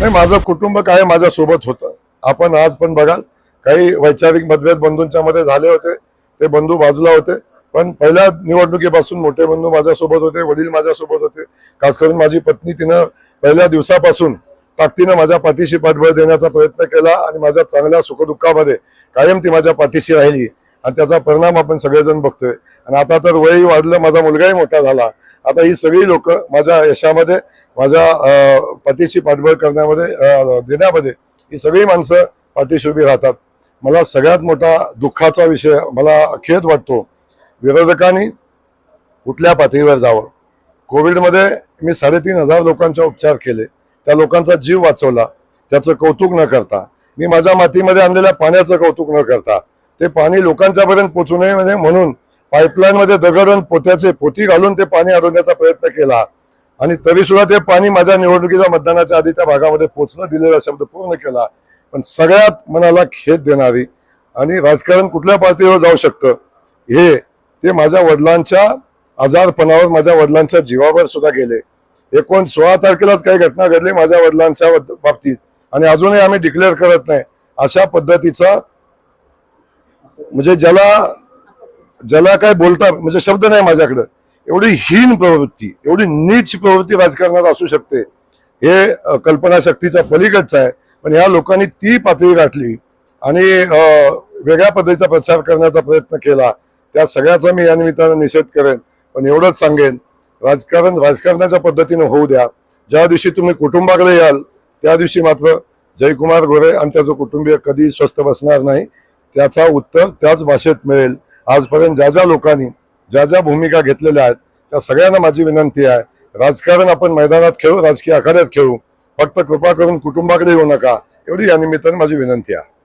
नाही माझं कुटुंब काय माझ्या सोबत होतं. आपण आज पण बघाल काही वैचारिक मतभेद बंधूंच्या मध्ये झाले होते ते बंधू बाजूला होते पण पहिल्या निवडणुकीपासून मोठे बंधू माझ्यासोबत होते वडील माझ्यासोबत होते. खास करून माझी पत्नी तिनं पहिल्या दिवसापासून ताकदीनं माझ्या पाठीशी पाठबळ देण्याचा प्रयत्न केला आणि माझ्या चांगल्या सुखदुःखामध्ये कायम ती माझ्या पाठीशी राहिली. आणि त्याचा परिणाम आपण सगळेजण बघतोय. आणि आता तर वयही वाढलं माझा मुलगाही मोठा झाला. आता ही सगळी लोक माझ्या यशामध्ये माझ्या पाठीशी पाठबळ करण्यामध्ये देण्यामध्ये ही सगळी माणसं पाठीशी उभी राहतात. मला सगळ्यात मोठा दुःखाचा विषय मला खेद वाटतो विरोधकांनी कुठल्या पातळीवर जावं? कोविडमध्ये मी साडेतीन हजार लोकांचा उपचार केले त्या लोकांचा जीव वाचवला त्याचं कौतुक न करता मी माझ्या मातीमध्ये आणलेल्या पाण्याचं कौतुक न करता ते पाणी लोकांच्यापर्यंत पोचू नये म्हणजे म्हणून पाईपलाईन मध्ये दगडून पोत्याचे पोती घालून ते पाणी अडवण्याचा प्रयत्न केला. आणि तरी सुद्धा ते पाणी माझ्या निवडणुकीच्या मतदानाच्या आधी त्या भागामध्ये पोचणं दिलेला शब्द पूर्ण केला. पण सगळ्यात मनाला खेद देणारी आणि राजकारण कुठल्या पातळीवर जाऊ शकतं हे ते माझ्या वडिलांच्या आजारपणावर माझ्या वडिलांच्या जीवावर सुद्धा गेले. एकोण सोळा तारखेलाच काही घटना घडली माझ्या वडिलांच्या बाबतीत. आणि अजूनही आम्ही डिक्लेअर करत नाही. अशा पद्धतीचा म्हणजे ज्याला ज्याला काय बोलता म्हणजे शब्द नाही माझ्याकडे. एवढी हीन प्रवृत्ती एवढी नीच प्रवृत्ती राजकारणात असू शकते. हे कल्पनाशक्तीच्या पलीकडचं आहे. पण या लोकांनी ती पातळी गाठली आणि वेगळ्या पद्धतीचा प्रचार करण्याचा प्रयत्न केला. त्या सगळ्याचा मी या निमित्तानं निषेध करेन. पण एवढंच सांगेन राजकारण राजकारणाच्या पद्धतीने होऊ द्या. ज्या दिवशी तुम्ही कुटुंबाकडे याल त्या दिवशी मात्र जयकुमार गोरे आणि त्याचं कुटुंबीय कधी स्वस्थ बसणार नाही. त्याचा उत्तर त्याच भाषेत मिळेल. आजपर्यंत ज्या ज्या लोकांनी ज्या ज्या भूमिका घेतलेल्या आहेत त्या सगळ्यांना माझी विनंती आहे. राजकारण आपण मैदानात खेळू राजकीय आखाड्यात खेळू. फक्त कृपा करून कुटुंबाकडे येऊ नका. एवढी या निमित्ताने माझी विनंती आहे.